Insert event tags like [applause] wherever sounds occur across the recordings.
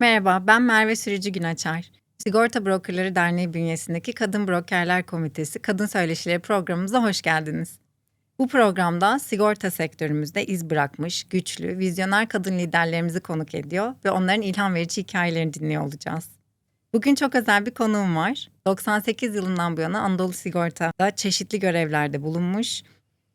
Merhaba, ben Merve Sürücü Günaçar. Sigorta Brokerları Derneği bünyesindeki Kadın Brokerler Komitesi Kadın Söyleşileri programımıza hoş geldiniz. Bu programda sigorta sektörümüzde iz bırakmış, güçlü, vizyoner kadın liderlerimizi konuk ediyor ve onların ilham verici hikayelerini dinliyor olacağız. Bugün çok özel bir konuğum var. 98 yılından bu yana Anadolu Sigorta'da çeşitli görevlerde bulunmuş,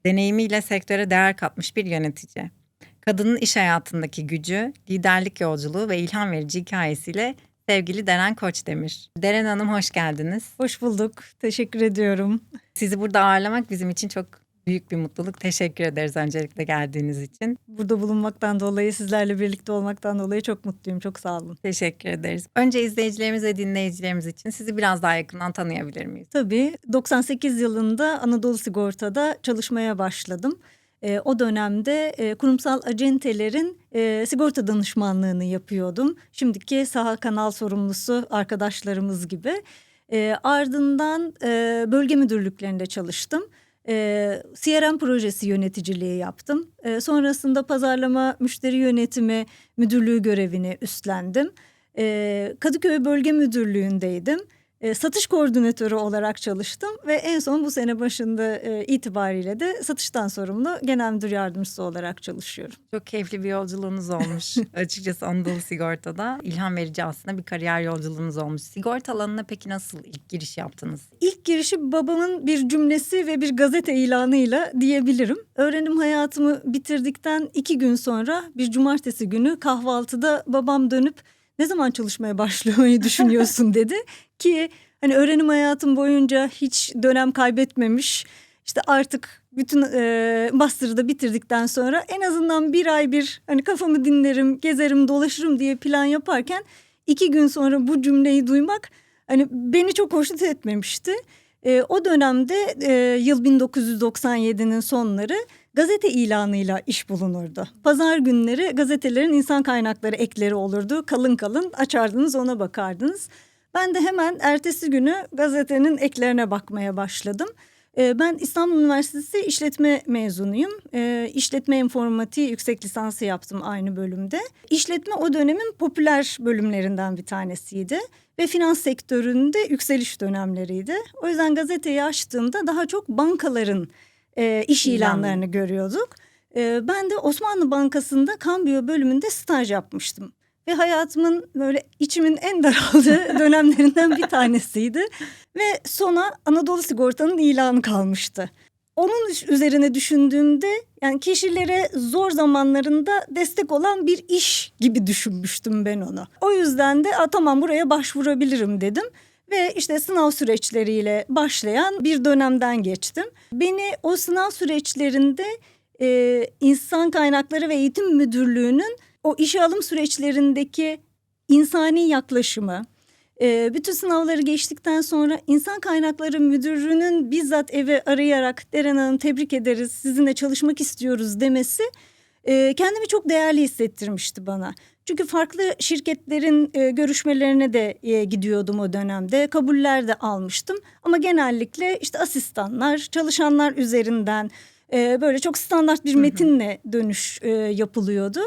deneyimiyle sektöre değer katmış bir yönetici. Kadının iş hayatındaki gücü, liderlik yolculuğu ve ilham verici hikayesiyle sevgili Deren Koçdemir. Deren Hanım hoş geldiniz. Hoş bulduk. Teşekkür ediyorum. Sizi burada ağırlamak bizim için çok büyük bir mutluluk. Teşekkür ederiz öncelikle geldiğiniz için. Burada bulunmaktan dolayı, sizlerle birlikte olmaktan dolayı çok mutluyum. Çok sağ olun. Teşekkür ederiz. Önce izleyicilerimiz ve dinleyicilerimiz için sizi biraz daha yakından tanıyabilir miyiz? Tabii 98 yılında Anadolu Sigorta'da çalışmaya başladım. E, o dönemde e, kurumsal acentelerin e, sigorta danışmanlığını yapıyordum. Şimdiki saha kanal sorumlusu arkadaşlarımız gibi. E, ardından e, bölge müdürlüklerinde çalıştım. E, CRM projesi yöneticiliği yaptım. E, sonrasında pazarlama müşteri yönetimi müdürlüğü görevini üstlendim. E, Kadıköy Bölge Müdürlüğü'ndeydim. E, satış koordinatörü olarak çalıştım ve en son bu sene başında e, itibariyle de satıştan sorumlu genel müdür yardımcısı olarak çalışıyorum. Çok keyifli bir yolculuğunuz olmuş. [laughs] Açıkçası Anadolu Sigorta'da ilham verici aslında bir kariyer yolculuğunuz olmuş. Sigorta alanına peki nasıl ilk giriş yaptınız? İlk girişi babamın bir cümlesi ve bir gazete ilanıyla diyebilirim. Öğrenim hayatımı bitirdikten iki gün sonra bir cumartesi günü kahvaltıda babam dönüp ne zaman çalışmaya başlamayı [laughs] düşünüyorsun dedi ki hani öğrenim hayatım boyunca hiç dönem kaybetmemiş işte artık bütün e, master'ı da bitirdikten sonra en azından bir ay bir hani kafamı dinlerim gezerim dolaşırım diye plan yaparken iki gün sonra bu cümleyi duymak hani beni çok hoşnut etmemişti. E, o dönemde e, yıl 1997'nin sonları gazete ilanıyla iş bulunurdu. Pazar günleri gazetelerin insan kaynakları ekleri olurdu. Kalın kalın açardınız ona bakardınız. Ben de hemen ertesi günü gazetenin eklerine bakmaya başladım. Ee, ben İstanbul Üniversitesi işletme mezunuyum. Ee, işletme informatiği yüksek lisansı yaptım aynı bölümde. İşletme o dönemin popüler bölümlerinden bir tanesiydi. Ve finans sektöründe yükseliş dönemleriydi. O yüzden gazeteyi açtığımda daha çok bankaların e, iş ilanlarını görüyorduk. E, ben de Osmanlı Bankası'nda kambiyo bölümünde staj yapmıştım. Ve hayatımın böyle içimin en daraldığı [laughs] dönemlerinden bir tanesiydi. Ve sona Anadolu Sigorta'nın ilanı kalmıştı. Onun üzerine düşündüğümde yani kişilere zor zamanlarında destek olan bir iş gibi düşünmüştüm ben onu. O yüzden de tamam buraya başvurabilirim dedim ve işte sınav süreçleriyle başlayan bir dönemden geçtim. Beni o sınav süreçlerinde e, insan kaynakları ve eğitim müdürlüğünün o işe alım süreçlerindeki insani yaklaşımı, e, bütün sınavları geçtikten sonra insan kaynakları müdürünün bizzat eve arayarak Deren Hanım tebrik ederiz sizinle çalışmak istiyoruz demesi e, kendimi çok değerli hissettirmişti bana. Çünkü farklı şirketlerin e, görüşmelerine de e, gidiyordum o dönemde. Kabuller de almıştım. Ama genellikle işte asistanlar, çalışanlar üzerinden e, böyle çok standart bir metinle dönüş e, yapılıyordu.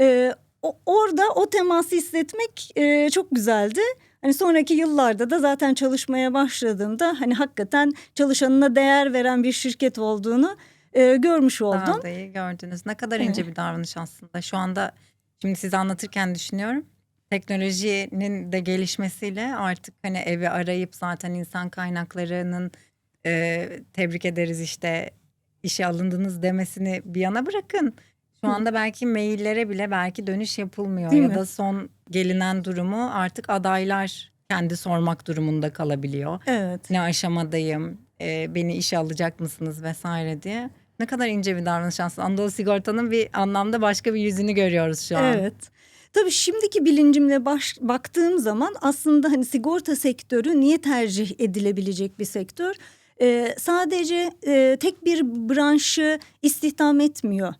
E, o, orada o teması hissetmek e, çok güzeldi. Hani sonraki yıllarda da zaten çalışmaya başladığımda hani hakikaten çalışanına değer veren bir şirket olduğunu e, görmüş oldum. Daha da iyi gördünüz. Ne kadar ince bir davranış aslında. Şu anda şimdi size anlatırken düşünüyorum. Teknolojinin de gelişmesiyle artık hani evi arayıp zaten insan kaynaklarının e, tebrik ederiz işte işe alındınız demesini bir yana bırakın. Şu anda belki maillere bile belki dönüş yapılmıyor Değil ya mi? da son gelinen durumu artık adaylar kendi sormak durumunda kalabiliyor. Evet. Ne aşamadayım, e, beni işe alacak mısınız vesaire diye. Ne kadar ince bir davranış aslında. Anadolu Sigorta'nın bir anlamda başka bir yüzünü görüyoruz şu an. Evet. Tabii şimdiki bilincimle baş, baktığım zaman aslında hani sigorta sektörü niye tercih edilebilecek bir sektör? Ee, sadece e, tek bir branşı istihdam etmiyor.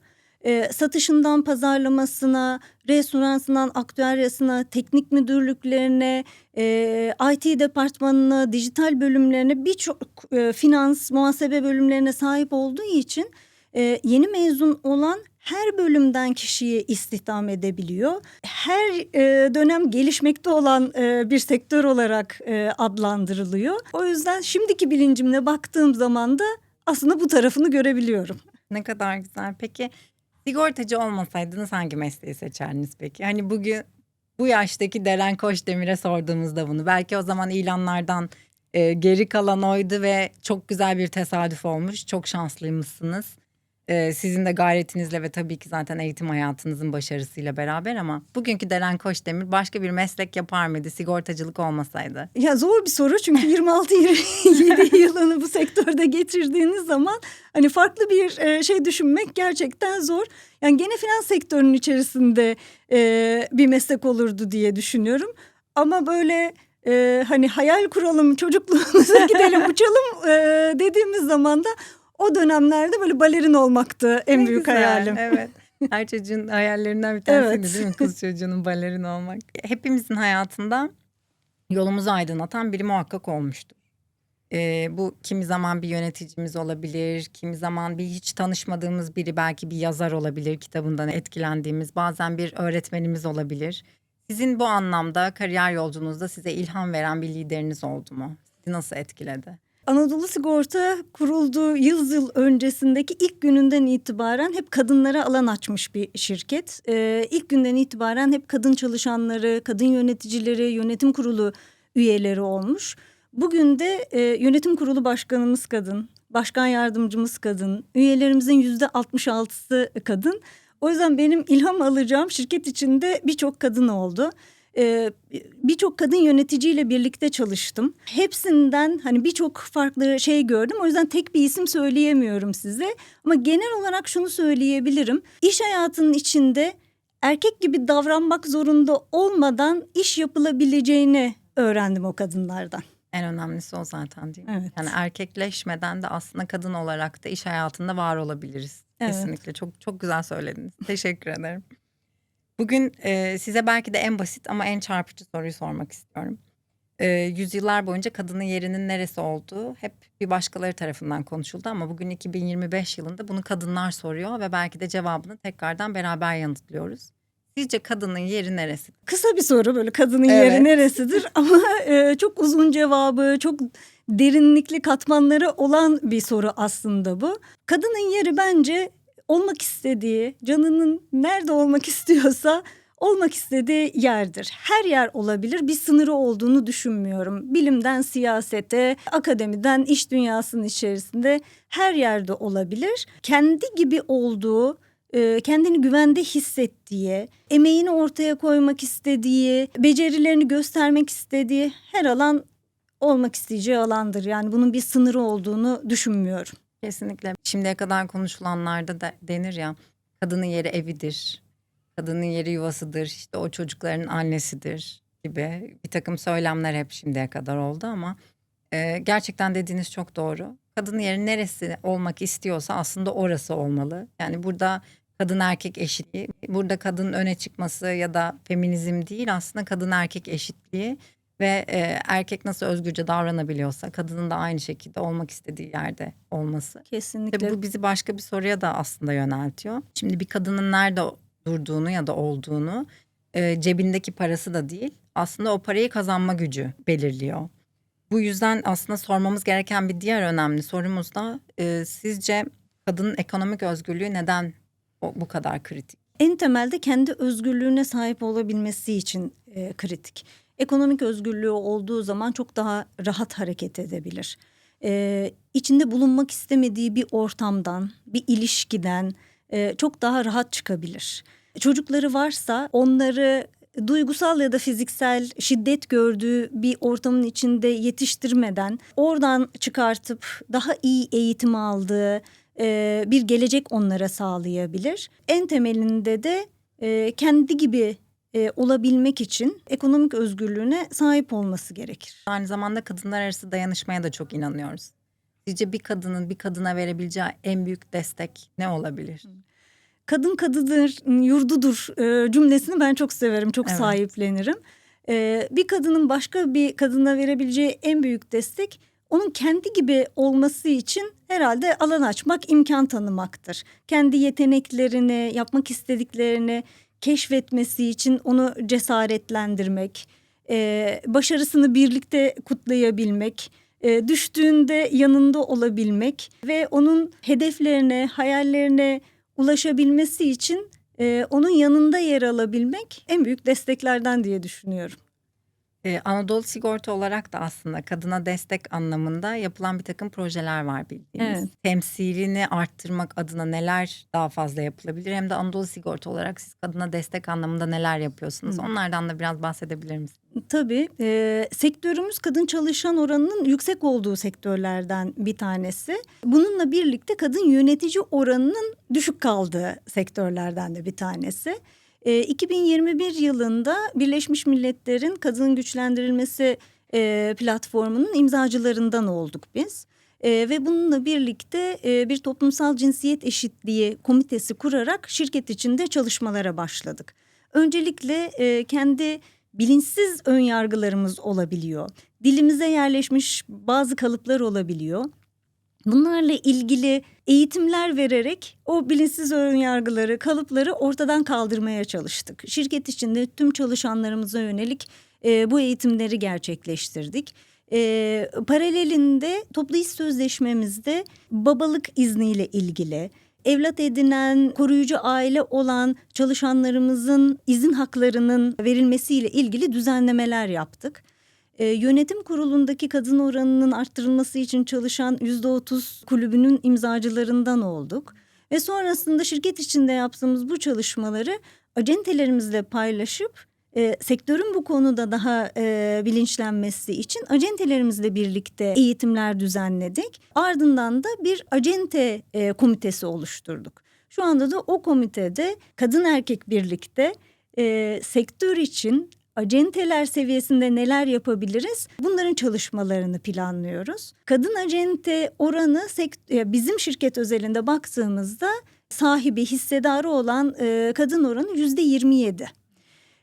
Ee, satışından pazarlamasına, restoransından aktüeryasına, teknik müdürlüklerine, e, IT departmanına, dijital bölümlerine birçok e, finans, muhasebe bölümlerine sahip olduğu için e, yeni mezun olan her bölümden kişiyi istihdam edebiliyor. Her e, dönem gelişmekte olan e, bir sektör olarak e, adlandırılıyor. O yüzden şimdiki bilincimle baktığım zaman da aslında bu tarafını görebiliyorum. Ne kadar güzel. Peki sigortacı olmasaydınız hangi mesleği seçerdiniz peki? Hani bugün bu yaştaki Deren Koçdemir'e sorduğumuzda bunu. Belki o zaman ilanlardan e, geri kalan oydu ve çok güzel bir tesadüf olmuş. Çok şanslıymışsınız. E, sizin de gayretinizle ve tabii ki zaten eğitim hayatınızın başarısıyla beraber ama bugünkü Deren Koçdemir başka bir meslek yapar mıydı sigortacılık olmasaydı? Ya zor bir soru çünkü 26-27 [laughs] yılını bu sektörde geçirdiğiniz zaman hani farklı bir e, şey düşünmek gerçekten zor. Yani gene finans sektörünün içerisinde e, bir meslek olurdu diye düşünüyorum. Ama böyle e, hani hayal kuralım çocukluğumuza gidelim [laughs] uçalım e, dediğimiz zaman da o dönemlerde böyle balerin olmaktı en Ne büyük güzel, hayalim. Evet. [laughs] Her çocuğun hayallerinden bir tanesiydi Evet. değil mi? Kız çocuğunun balerin olmak. Hepimizin hayatında yolumuzu aydınlatan biri muhakkak olmuştur. Ee, bu kimi zaman bir yöneticimiz olabilir, kimi zaman bir hiç tanışmadığımız biri belki bir yazar olabilir, kitabından etkilendiğimiz, bazen bir öğretmenimiz olabilir. Sizin bu anlamda kariyer yolculuğunuzda size ilham veren bir lideriniz oldu mu? Sizi nasıl etkiledi? Anadolu Sigorta kurulduğu yıl yıl öncesindeki ilk gününden itibaren hep kadınlara alan açmış bir şirket. Ee, ilk günden itibaren hep kadın çalışanları, kadın yöneticileri, yönetim kurulu üyeleri olmuş. Bugün de e, yönetim kurulu başkanımız kadın, başkan yardımcımız kadın, üyelerimizin yüzde 66'sı kadın. O yüzden benim ilham alacağım şirket içinde birçok kadın oldu. Ee, birçok kadın yöneticiyle birlikte çalıştım. Hepsinden hani birçok farklı şey gördüm. O yüzden tek bir isim söyleyemiyorum size. Ama genel olarak şunu söyleyebilirim. İş hayatının içinde erkek gibi davranmak zorunda olmadan iş yapılabileceğini öğrendim o kadınlardan. En önemlisi o zaten değil mi? Evet. Yani erkekleşmeden de aslında kadın olarak da iş hayatında var olabiliriz. Evet. Kesinlikle çok çok güzel söylediniz. Teşekkür ederim. Bugün e, size belki de en basit ama en çarpıcı soruyu sormak istiyorum. E, yüzyıllar boyunca kadının yerinin neresi olduğu hep bir başkaları tarafından konuşuldu ama bugün 2025 yılında bunu kadınlar soruyor ve belki de cevabını tekrardan beraber yanıtlıyoruz. Sizce kadının yeri neresi? Kısa bir soru böyle kadının Evet. yeri neresidir [laughs] ama e, çok uzun cevabı, çok derinlikli katmanları olan bir soru aslında bu. Kadının yeri bence olmak istediği, canının nerede olmak istiyorsa olmak istediği yerdir. Her yer olabilir. Bir sınırı olduğunu düşünmüyorum. Bilimden siyasete, akademiden iş dünyasının içerisinde her yerde olabilir. Kendi gibi olduğu e, kendini güvende hissettiği, emeğini ortaya koymak istediği, becerilerini göstermek istediği her alan olmak isteyeceği alandır. Yani bunun bir sınırı olduğunu düşünmüyorum. Kesinlikle. Şimdiye kadar konuşulanlarda da denir ya kadının yeri evidir. Kadının yeri yuvasıdır. işte o çocukların annesidir gibi bir takım söylemler hep şimdiye kadar oldu ama e, gerçekten dediğiniz çok doğru. Kadının yeri neresi olmak istiyorsa aslında orası olmalı. Yani burada kadın erkek eşitliği, burada kadının öne çıkması ya da feminizm değil aslında kadın erkek eşitliği ve e, erkek nasıl özgürce davranabiliyorsa kadının da aynı şekilde olmak istediği yerde olması. Kesinlikle. Tabii bu bizi başka bir soruya da aslında yöneltiyor. Şimdi bir kadının nerede durduğunu ya da olduğunu e, cebindeki parası da değil aslında o parayı kazanma gücü belirliyor. Bu yüzden aslında sormamız gereken bir diğer önemli sorumuz da e, sizce kadının ekonomik özgürlüğü neden o, bu kadar kritik? en temelde kendi özgürlüğüne sahip olabilmesi için e, kritik. Ekonomik özgürlüğü olduğu zaman çok daha rahat hareket edebilir. E, içinde bulunmak istemediği bir ortamdan, bir ilişkiden e, çok daha rahat çıkabilir. Çocukları varsa onları duygusal ya da fiziksel şiddet gördüğü bir ortamın içinde yetiştirmeden oradan çıkartıp daha iyi eğitim aldığı e, bir gelecek onlara sağlayabilir. En temelinde de e, kendi gibi e, olabilmek için ekonomik özgürlüğüne sahip olması gerekir. Aynı zamanda kadınlar arası dayanışmaya da çok inanıyoruz. Sizce bir kadının bir kadına verebileceği en büyük destek ne olabilir? Kadın kadıdır, yurdudur e, cümlesini ben çok severim, çok Evet. sahiplenirim. E, bir kadının başka bir kadına verebileceği en büyük destek onun kendi gibi olması için herhalde alan açmak, imkan tanımaktır. Kendi yeteneklerini, yapmak istediklerini keşfetmesi için onu cesaretlendirmek, e, başarısını birlikte kutlayabilmek, e, düştüğünde yanında olabilmek ve onun hedeflerine, hayallerine ulaşabilmesi için e, onun yanında yer alabilmek en büyük desteklerden diye düşünüyorum. Ee, Anadolu Sigorta olarak da aslında kadına destek anlamında yapılan bir takım projeler var bildiğiniz. Evet. Temsilini arttırmak adına neler daha fazla yapılabilir? Hem de Anadolu Sigorta olarak siz kadına destek anlamında neler yapıyorsunuz? Hı. Onlardan da biraz bahsedebilir misiniz? Tabii e, sektörümüz kadın çalışan oranının yüksek olduğu sektörlerden bir tanesi. Bununla birlikte kadın yönetici oranının düşük kaldığı sektörlerden de bir tanesi. E, 2021 yılında Birleşmiş Milletler'in kadın güçlendirilmesi e, platformunun imzacılarından olduk biz. E, ve bununla birlikte e, bir toplumsal cinsiyet eşitliği komitesi kurarak şirket içinde çalışmalara başladık. Öncelikle e, kendi bilinçsiz ön yargılarımız olabiliyor. Dilimize yerleşmiş bazı kalıplar olabiliyor. Bunlarla ilgili eğitimler vererek o bilinçsiz ön yargıları, kalıpları ortadan kaldırmaya çalıştık. Şirket içinde tüm çalışanlarımıza yönelik e, bu eğitimleri gerçekleştirdik. E, paralelinde toplu iş sözleşmemizde babalık izniyle ilgili evlat edinen, koruyucu aile olan çalışanlarımızın izin haklarının verilmesiyle ilgili düzenlemeler yaptık. E, yönetim kurulundaki kadın oranının arttırılması için çalışan %30 kulübünün imzacılarından olduk. Ve sonrasında şirket içinde yaptığımız bu çalışmaları acentelerimizle paylaşıp e, sektörün bu konuda daha e, bilinçlenmesi için acentelerimizle birlikte eğitimler düzenledik. Ardından da bir acente e, komitesi oluşturduk. Şu anda da o komitede kadın erkek birlikte e, sektör için acenteler seviyesinde neler yapabiliriz? Bunların çalışmalarını planlıyoruz. Kadın acente oranı bizim şirket özelinde baktığımızda sahibi hissedarı olan e, kadın oranı yüzde 27.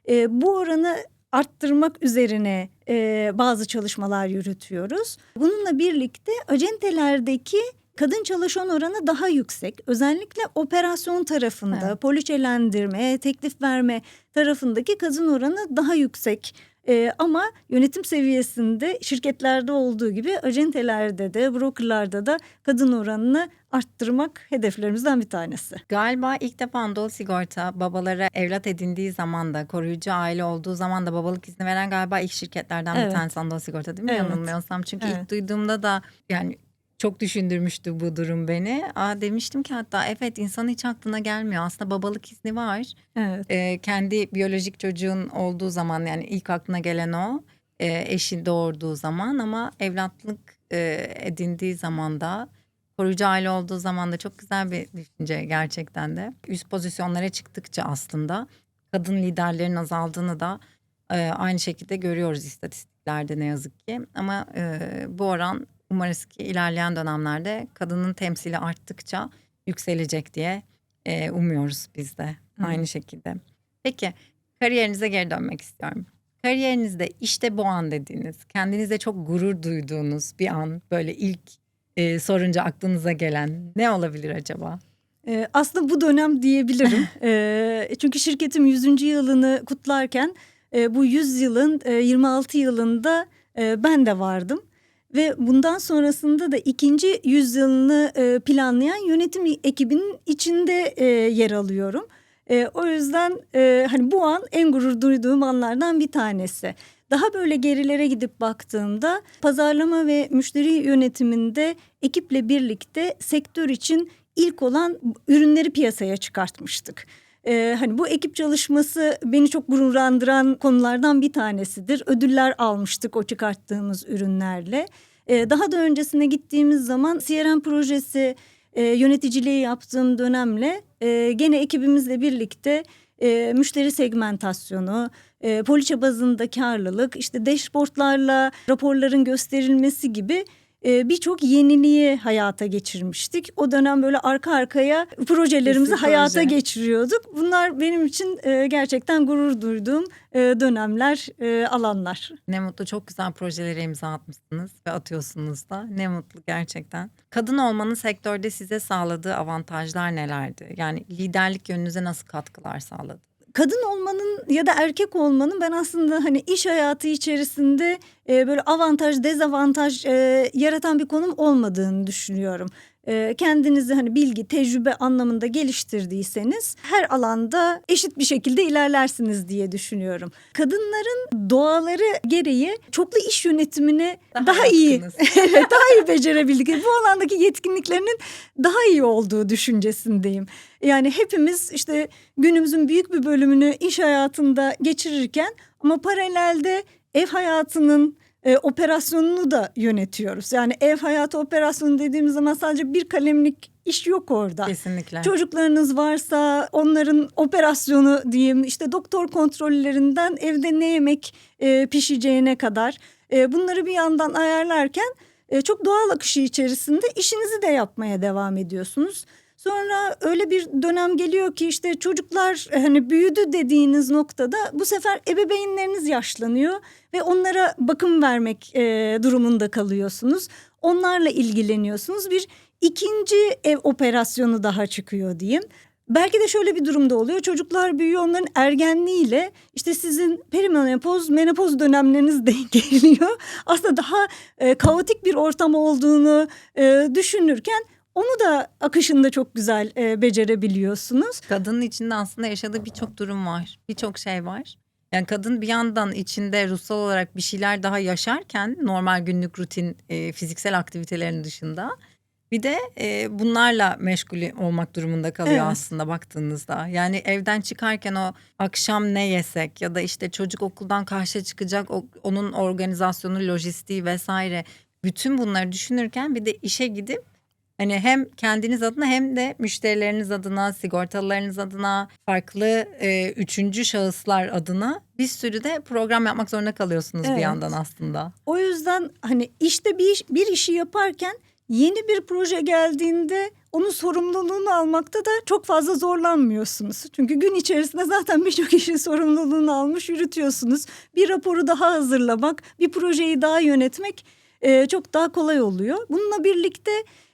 E, bu oranı arttırmak üzerine e, bazı çalışmalar yürütüyoruz. Bununla birlikte acentelerdeki kadın çalışan oranı daha yüksek. Özellikle operasyon tarafında Evet. poliçelendirme, teklif verme tarafındaki kadın oranı daha yüksek. E, ama yönetim seviyesinde şirketlerde olduğu gibi acentelerde de brokerlarda da kadın oranını arttırmak hedeflerimizden bir tanesi. Galiba ilk defa Anadolu Sigorta babalara evlat edindiği zaman da koruyucu aile olduğu zaman da babalık izni veren galiba ilk şirketlerden Evet. bir tanesi Anadolu Sigorta değil mi? Evet. Yanılmıyorsam. Çünkü Evet. ilk duyduğumda da yani çok düşündürmüştü bu durum beni. Aa, demiştim ki hatta evet insan hiç aklına gelmiyor. Aslında babalık izni var. Evet. Ee, kendi biyolojik çocuğun olduğu zaman yani ilk aklına gelen o. Ee, eşi doğurduğu zaman ama evlatlık e, edindiği zaman da koruyucu aile olduğu zaman da çok güzel bir düşünce gerçekten de. Üst pozisyonlara çıktıkça aslında kadın liderlerin azaldığını da e, aynı şekilde görüyoruz istatistiklerde ne yazık ki. Ama e, bu oran umarız ki ilerleyen dönemlerde kadının temsili arttıkça yükselecek diye e, umuyoruz biz de Hı. aynı şekilde. Peki kariyerinize geri dönmek istiyorum. Kariyerinizde işte bu an dediğiniz, kendinizde çok gurur duyduğunuz bir an böyle ilk e, sorunca aklınıza gelen ne olabilir acaba? Ee, aslında bu dönem diyebilirim. Ee, [laughs] çünkü şirketim 100. yılını kutlarken e, bu 100 yılın e, 26 yılında e, ben de vardım. Ve bundan sonrasında da ikinci yüzyılını e, planlayan yönetim ekibinin içinde e, yer alıyorum. E, o yüzden hani bu an en gurur duyduğum anlardan bir tanesi. Daha böyle gerilere gidip baktığımda pazarlama ve müşteri yönetiminde ekiple birlikte sektör için ilk olan ürünleri piyasaya çıkartmıştık. Ee, hani bu ekip çalışması beni çok gururlandıran konulardan bir tanesidir. Ödüller almıştık o çıkarttığımız ürünlerle. Ee, daha da öncesine gittiğimiz zaman CRM projesi e, yöneticiliği yaptığım dönemle e, gene ekibimizle birlikte e, müşteri segmentasyonu, e, poliçe bazında karlılık, işte dashboardlarla raporların gösterilmesi gibi e, birçok yeniliği hayata geçirmiştik. O dönem böyle arka arkaya projelerimizi Kesin hayata proje. geçiriyorduk. Bunlar benim için e, gerçekten gurur duyduğum e, dönemler, e, alanlar. Ne mutlu çok güzel projelere imza atmışsınız ve atıyorsunuz da. Ne mutlu gerçekten. Kadın olmanın sektörde size sağladığı avantajlar nelerdi? Yani liderlik yönünüze nasıl katkılar sağladı? Kadın olmanın ya da erkek olmanın ben aslında hani iş hayatı içerisinde e, böyle avantaj dezavantaj e, yaratan bir konum olmadığını düşünüyorum. E, kendinizi hani bilgi tecrübe anlamında geliştirdiyseniz her alanda eşit bir şekilde ilerlersiniz diye düşünüyorum. Kadınların doğaları gereği çoklu iş yönetimini Daha daha, iyi [laughs] evet, daha iyi becerebildik. Bu alandaki yetkinliklerinin daha iyi olduğu düşüncesindeyim. Yani hepimiz işte günümüzün büyük bir bölümünü iş hayatında geçirirken ama paralelde ev hayatının e, operasyonunu da yönetiyoruz. Yani ev hayatı operasyonu dediğimiz zaman sadece bir kalemlik iş yok orada. Kesinlikle. Çocuklarınız varsa onların operasyonu diyeyim işte doktor kontrollerinden evde ne yemek e, pişeceğine kadar e, bunları bir yandan ayarlarken e, çok doğal akışı içerisinde işinizi de yapmaya devam ediyorsunuz. Sonra öyle bir dönem geliyor ki işte çocuklar e, hani büyüdü dediğiniz noktada bu sefer ebeveynleriniz yaşlanıyor ve onlara bakım vermek e, durumunda kalıyorsunuz. Onlarla ilgileniyorsunuz. Bir ikinci ev operasyonu daha çıkıyor diyeyim. Belki de şöyle bir durumda oluyor. Çocuklar büyüyor onların ergenliğiyle işte sizin perimenopoz, menopoz dönemleriniz denk [laughs] geliyor. Aslında daha e, kaotik bir ortam olduğunu e, düşünürken onu da akışında çok güzel e, becerebiliyorsunuz. Kadının içinde aslında yaşadığı birçok durum var. Birçok şey var. Yani kadın bir yandan içinde ruhsal olarak bir şeyler daha yaşarken normal günlük rutin e, fiziksel aktivitelerin dışında bir de e, bunlarla meşgul olmak durumunda kalıyor Evet. aslında baktığınızda. Yani evden çıkarken o akşam ne yesek ya da işte çocuk okuldan karşıya çıkacak o- onun organizasyonu, lojistiği vesaire bütün bunları düşünürken bir de işe gidip Hani hem kendiniz adına hem de müşterileriniz adına, sigortalılarınız adına, farklı e, üçüncü şahıslar adına bir sürü de program yapmak zorunda kalıyorsunuz bir Evet. yandan aslında. O yüzden hani işte bir, iş- bir işi yaparken yeni bir proje geldiğinde onun sorumluluğunu almakta da çok fazla zorlanmıyorsunuz. Çünkü gün içerisinde zaten birçok işin sorumluluğunu almış yürütüyorsunuz. Bir raporu daha hazırlamak, bir projeyi daha yönetmek e, çok daha kolay oluyor. Bununla birlikte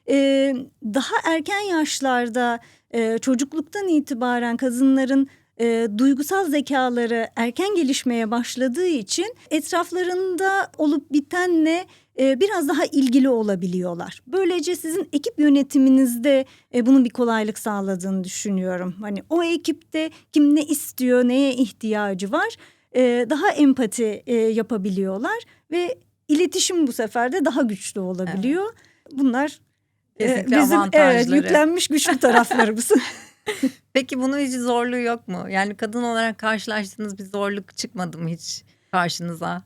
e, daha erken yaşlarda e, çocukluktan itibaren kadınların e, duygusal zekaları erken gelişmeye başladığı için etraflarında olup bitenle e, biraz daha ilgili olabiliyorlar. Böylece sizin ekip yönetiminizde e, bunun bir kolaylık sağladığını düşünüyorum. Hani o ekipte kim ne istiyor, neye ihtiyacı var e, daha empati e, yapabiliyorlar ve iletişim bu sefer de daha güçlü olabiliyor. Bunlar e, Kesinlikle bizim evet, yüklenmiş güçlü taraflarımız. [laughs] Peki bunun hiç zorluğu yok mu? Yani kadın olarak karşılaştığınız bir zorluk çıkmadı mı hiç karşınıza?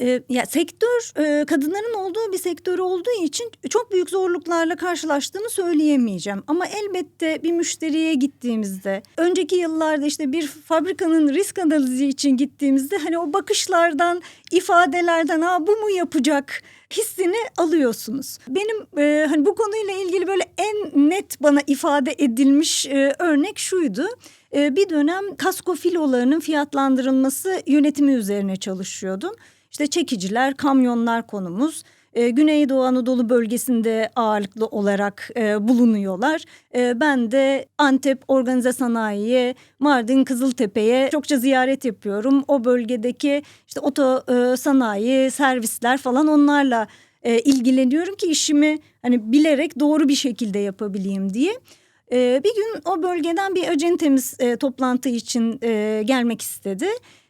E, ya sektör e, kadınların olduğu bir sektör olduğu için çok büyük zorluklarla karşılaştığımı söyleyemeyeceğim. Ama elbette bir müşteriye gittiğimizde, önceki yıllarda işte bir fabrikanın risk analizi için gittiğimizde hani o bakışlardan, ifadelerden "Aa bu mu yapacak?" Hissini alıyorsunuz. Benim e, hani bu konuyla ilgili böyle en net bana ifade edilmiş e, örnek şuydu. E, bir dönem kasko filolarının fiyatlandırılması yönetimi üzerine çalışıyordum. İşte çekiciler, kamyonlar konumuz. E, Güneydoğu Anadolu bölgesinde ağırlıklı olarak e, bulunuyorlar. E, ben de Antep Organize Sanayi'ye, Mardin Kızıltepe'ye çokça ziyaret yapıyorum. O bölgedeki işte oto e, sanayi, servisler falan onlarla e, ilgileniyorum ki işimi hani bilerek doğru bir şekilde yapabileyim diye. E, bir gün o bölgeden bir acentemiz e, toplantı için e, gelmek istedi.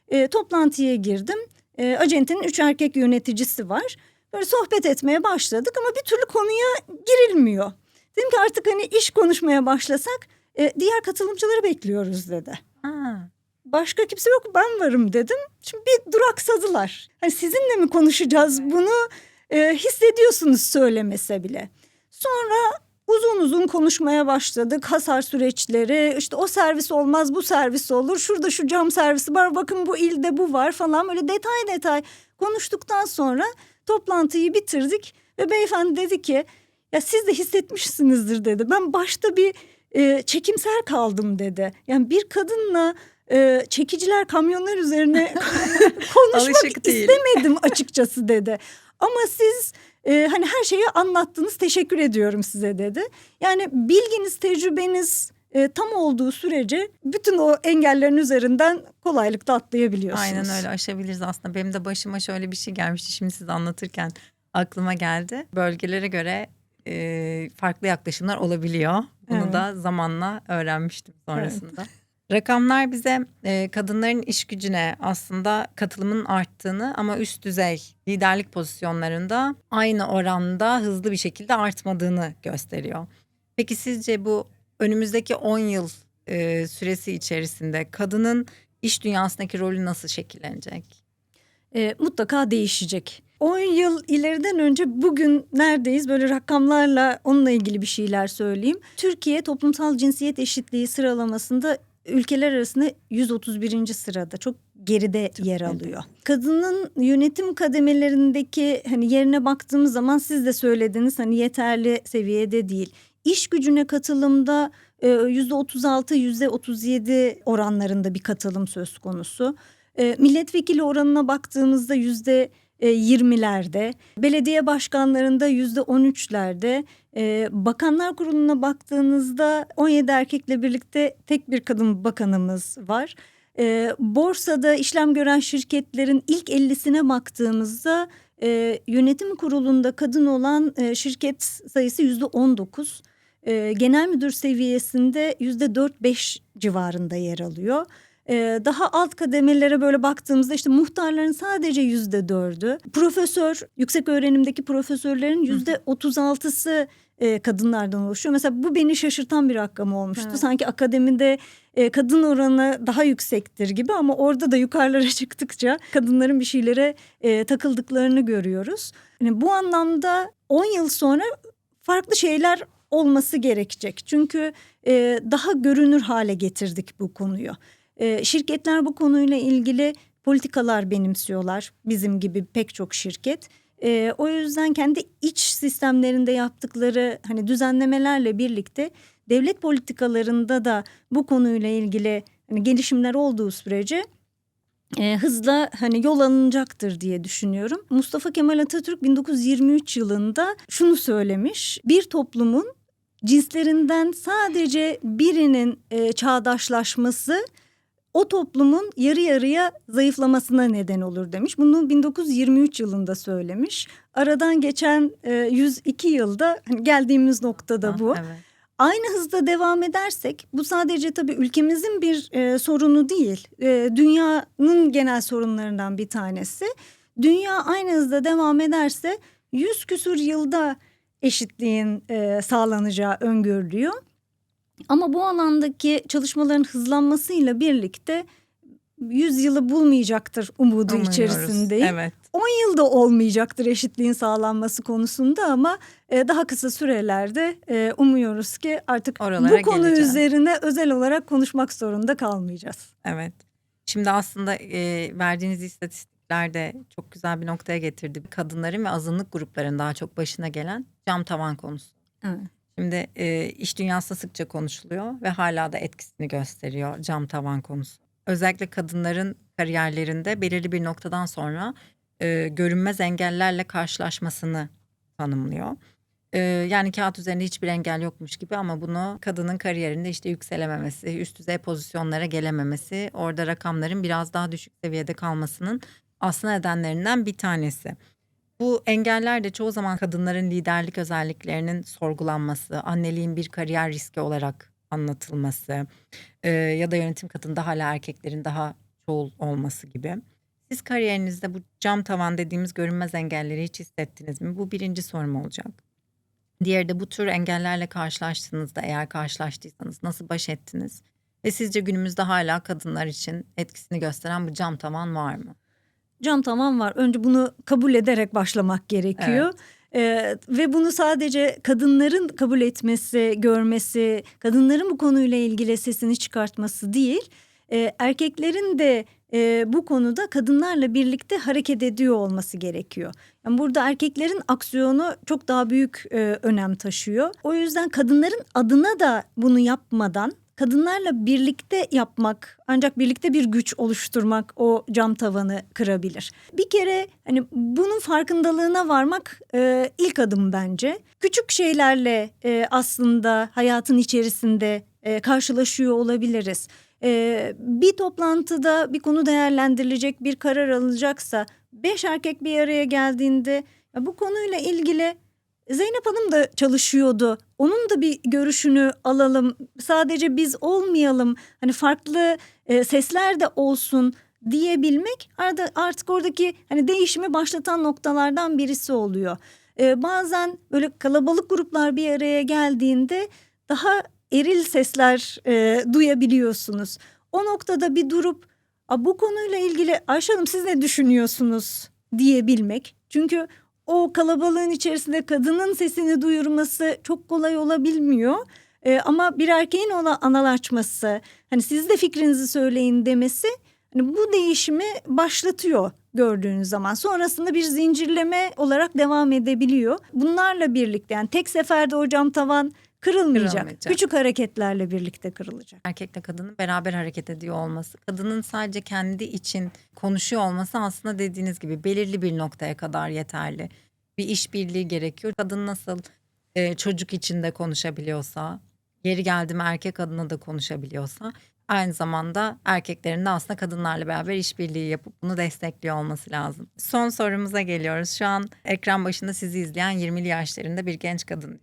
E, toplantıya girdim. E, acentenin üç erkek yöneticisi var. Böyle sohbet etmeye başladık ama bir türlü konuya girilmiyor. Dedim ki artık hani iş konuşmaya başlasak e, diğer katılımcıları bekliyoruz dedi. Ha, Başka kimse yok ben varım dedim. Şimdi bir duraksadılar. Hani sizinle mi konuşacağız bunu e, hissediyorsunuz söylemese bile. Sonra uzun uzun konuşmaya başladık. Hasar süreçleri işte o servis olmaz bu servis olur. Şurada şu cam servisi var bakın bu ilde bu var falan böyle detay detay konuştuktan sonra toplantıyı bitirdik. Ve beyefendi dedi ki ya siz de hissetmişsinizdir dedi. Ben başta bir e, çekimser kaldım dedi. Yani bir kadınla e, çekiciler kamyonlar üzerine [laughs] konuşmak istemedim [laughs] açıkçası dedi. Ama siz e, hani her şeyi anlattınız teşekkür ediyorum size dedi. Yani bilginiz tecrübeniz e, tam olduğu sürece bütün o engellerin üzerinden kolaylıkla atlayabiliyorsunuz. Aynen öyle aşabiliriz aslında. Benim de başıma şöyle bir şey gelmişti şimdi siz anlatırken aklıma geldi. Bölgelere göre e, farklı yaklaşımlar olabiliyor. Bunu Evet. da zamanla öğrenmiştim sonrasında. Rakamlar bize e, kadınların iş gücüne aslında katılımın arttığını ama üst düzey liderlik pozisyonlarında aynı oranda hızlı bir şekilde artmadığını gösteriyor. Peki sizce bu önümüzdeki 10 yıl e, süresi içerisinde kadının iş dünyasındaki rolü nasıl şekillenecek? E, mutlaka değişecek. 10 yıl ileriden önce bugün neredeyiz? Böyle rakamlarla onunla ilgili bir şeyler söyleyeyim. Türkiye toplumsal cinsiyet eşitliği sıralamasında ülkeler arasında 131. sırada. Çok geride yer alıyor. Kadının yönetim kademelerindeki hani yerine baktığımız zaman siz de söylediniz hani yeterli seviyede değil. İş gücüne katılımda e, %36 %37 oranlarında bir katılım söz konusu. E, milletvekili oranına baktığımızda yüzde e, 20'lerde, belediye başkanlarında yüzde 13'lerde, e, bakanlar kuruluna baktığınızda 17 erkekle birlikte tek bir kadın bakanımız var. Borsada işlem gören şirketlerin ilk 50'sine baktığımızda yönetim kurulunda kadın olan şirket sayısı yüzde 19. E, genel müdür seviyesinde yüzde 4-5 civarında yer alıyor. Ee, daha alt kademelere böyle baktığımızda işte muhtarların sadece yüzde dördü. Profesör, yüksek öğrenimdeki profesörlerin yüzde otuz altısı e, kadınlardan oluşuyor. Mesela bu beni şaşırtan bir rakam olmuştu. Evet. Sanki akademide e, kadın oranı daha yüksektir gibi ama orada da yukarılara [laughs] çıktıkça kadınların bir şeylere e, takıldıklarını görüyoruz. Yani bu anlamda 10 yıl sonra farklı şeyler olması gerekecek. Çünkü e, daha görünür hale getirdik bu konuyu. E, şirketler bu konuyla ilgili politikalar benimsiyorlar. Bizim gibi pek çok şirket. E, o yüzden kendi iç sistemlerinde yaptıkları hani düzenlemelerle birlikte devlet politikalarında da bu konuyla ilgili hani gelişimler olduğu sürece e, hızla hani yol alınacaktır diye düşünüyorum. Mustafa Kemal Atatürk 1923 yılında şunu söylemiş. Bir toplumun cinslerinden sadece birinin e, çağdaşlaşması o toplumun yarı yarıya zayıflamasına neden olur demiş. Bunu 1923 yılında söylemiş. Aradan geçen e, 102 yılda hani geldiğimiz noktada bu. Evet. Aynı hızda devam edersek bu sadece tabii ülkemizin bir e, sorunu değil. E, dünyanın genel sorunlarından bir tanesi. Dünya aynı hızda devam ederse 100 küsur yılda eşitliğin e, sağlanacağı öngörülüyor. Ama bu alandaki çalışmaların hızlanmasıyla birlikte 100 yılı bulmayacaktır umudu Umuyoruz. içerisindeyim. Evet. 10 yılda olmayacaktır eşitliğin sağlanması konusunda ama e, daha kısa sürelerde e, umuyoruz ki artık Oralara bu konu geleceğiz. üzerine özel olarak konuşmak zorunda kalmayacağız. Evet. Şimdi aslında e, verdiğiniz istatistikler de çok güzel bir noktaya getirdi. Kadınların ve azınlık grupların daha çok başına gelen cam tavan konusu. Evet. Şimdi e, iş dünyasında sıkça konuşuluyor ve hala da etkisini gösteriyor cam tavan konusu. Özellikle kadınların kariyerlerinde belirli bir noktadan sonra e, görünmez engellerle karşılaşmasını tanımlıyor. E, yani kağıt üzerinde hiçbir engel yokmuş gibi ama bunu kadının kariyerinde işte yükselememesi, üst düzey pozisyonlara gelememesi, orada rakamların biraz daha düşük seviyede kalmasının aslında nedenlerinden bir tanesi. Bu engeller de çoğu zaman kadınların liderlik özelliklerinin sorgulanması, anneliğin bir kariyer riski olarak anlatılması e, ya da yönetim katında hala erkeklerin daha çoğul olması gibi. Siz kariyerinizde bu cam tavan dediğimiz görünmez engelleri hiç hissettiniz mi? Bu birinci sorum olacak. Diğeri de bu tür engellerle karşılaştığınızda eğer karşılaştıysanız nasıl baş ettiniz? Ve sizce günümüzde hala kadınlar için etkisini gösteren bu cam tavan var mı? Cam tamam var. Önce bunu kabul ederek başlamak gerekiyor. Ee, ve bunu sadece kadınların kabul etmesi, görmesi, kadınların bu konuyla ilgili sesini çıkartması değil. e, erkeklerin de e, bu konuda kadınlarla birlikte hareket ediyor olması gerekiyor. Yani burada erkeklerin aksiyonu çok daha büyük e, önem taşıyor. O yüzden kadınların adına da bunu yapmadan kadınlarla birlikte yapmak ancak birlikte bir güç oluşturmak o cam tavanı kırabilir. Bir kere hani bunun farkındalığına varmak e, ilk adım bence. Küçük şeylerle e, aslında hayatın içerisinde e, karşılaşıyor olabiliriz. E, bir toplantıda bir konu değerlendirilecek bir karar alınacaksa beş erkek bir araya geldiğinde bu konuyla ilgili Zeynep Hanım da çalışıyordu. Onun da bir görüşünü alalım. Sadece biz olmayalım. Hani farklı e, sesler de olsun diyebilmek arada artık oradaki hani değişimi başlatan noktalardan birisi oluyor. E, bazen böyle kalabalık gruplar bir araya geldiğinde daha eril sesler e, duyabiliyorsunuz. O noktada bir durup "A, bu konuyla ilgili Ayşe Hanım siz ne düşünüyorsunuz diyebilmek. Çünkü o kalabalığın içerisinde kadının sesini duyurması çok kolay olabilmiyor. Ee, ama bir erkeğin ona anal açması, hani siz de fikrinizi söyleyin demesi hani bu değişimi başlatıyor gördüğünüz zaman. Sonrasında bir zincirleme olarak devam edebiliyor. Bunlarla birlikte yani tek seferde o cam tavan kırılmayacak. Kırılmayacak. Küçük hareketlerle birlikte kırılacak. Erkekle kadının beraber hareket ediyor olması, kadının sadece kendi için konuşuyor olması aslında dediğiniz gibi belirli bir noktaya kadar yeterli. Bir işbirliği gerekiyor. Kadın nasıl e, çocuk içinde konuşabiliyorsa, yeri geldi mi erkek adına da konuşabiliyorsa, aynı zamanda erkeklerin de aslında kadınlarla beraber işbirliği yapıp bunu destekliyor olması lazım. Son sorumuza geliyoruz. Şu an ekran başında sizi izleyen 20'li yaşlarında bir genç kadın.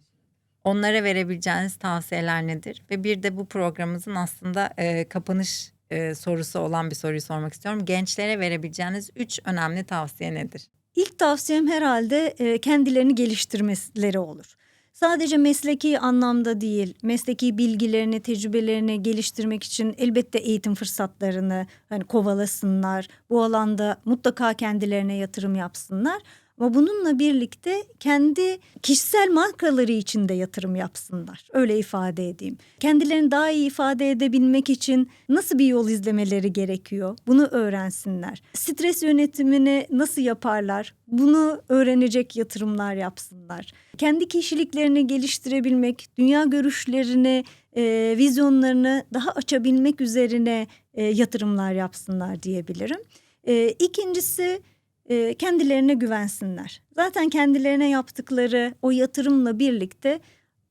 Onlara verebileceğiniz tavsiyeler nedir? Ve bir de bu programımızın aslında e, kapanış e, sorusu olan bir soruyu sormak istiyorum. Gençlere verebileceğiniz üç önemli tavsiye nedir? İlk tavsiyem herhalde e, kendilerini geliştirmeleri olur. Sadece mesleki anlamda değil, mesleki bilgilerini, tecrübelerini geliştirmek için elbette eğitim fırsatlarını hani kovalasınlar. Bu alanda mutlaka kendilerine yatırım yapsınlar. Ama bununla birlikte kendi kişisel markaları için de yatırım yapsınlar. Öyle ifade edeyim. Kendilerini daha iyi ifade edebilmek için nasıl bir yol izlemeleri gerekiyor? Bunu öğrensinler. Stres yönetimini nasıl yaparlar? Bunu öğrenecek yatırımlar yapsınlar. Kendi kişiliklerini geliştirebilmek, dünya görüşlerini, e, vizyonlarını daha açabilmek üzerine e, yatırımlar yapsınlar diyebilirim. E, ikincisi e, kendilerine güvensinler. Zaten kendilerine yaptıkları o yatırımla birlikte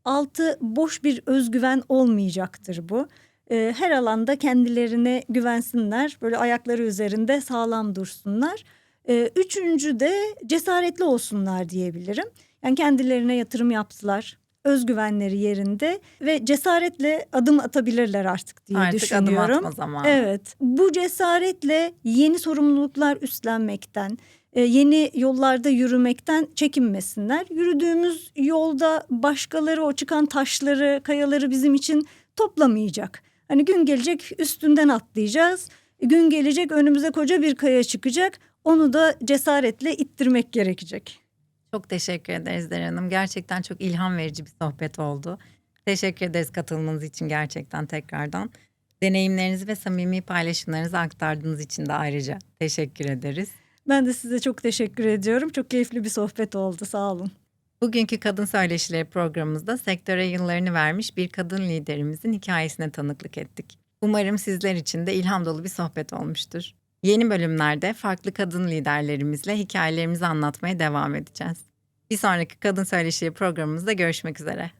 altı boş bir özgüven olmayacaktır bu. E, her alanda kendilerine güvensinler, böyle ayakları üzerinde sağlam dursunlar. E, üçüncü de cesaretli olsunlar diyebilirim. Yani kendilerine yatırım yaptılar, özgüvenleri yerinde ve cesaretle adım atabilirler artık diye Artık düşünüyorum. adım atma zamanı. Evet, bu cesaretle yeni sorumluluklar üstlenmekten, e, yeni yollarda yürümekten çekinmesinler. Yürüdüğümüz yolda başkaları o çıkan taşları, kayaları bizim için toplamayacak. Hani gün gelecek üstünden atlayacağız. Gün gelecek önümüze koca bir kaya çıkacak. Onu da cesaretle ittirmek gerekecek. Çok teşekkür ederiz Deren Hanım. Gerçekten çok ilham verici bir sohbet oldu. Teşekkür ederiz katılmanız için gerçekten tekrardan. Deneyimlerinizi ve samimi paylaşımlarınızı aktardığınız için de ayrıca teşekkür ederiz. Ben de size çok teşekkür ediyorum. Çok keyifli bir sohbet oldu. Sağ olun. Bugünkü Kadın Söyleşileri programımızda sektöre yıllarını vermiş bir kadın liderimizin hikayesine tanıklık ettik. Umarım sizler için de ilham dolu bir sohbet olmuştur. Yeni bölümlerde farklı kadın liderlerimizle hikayelerimizi anlatmaya devam edeceğiz. Bir sonraki Kadın Söyleşileri programımızda görüşmek üzere.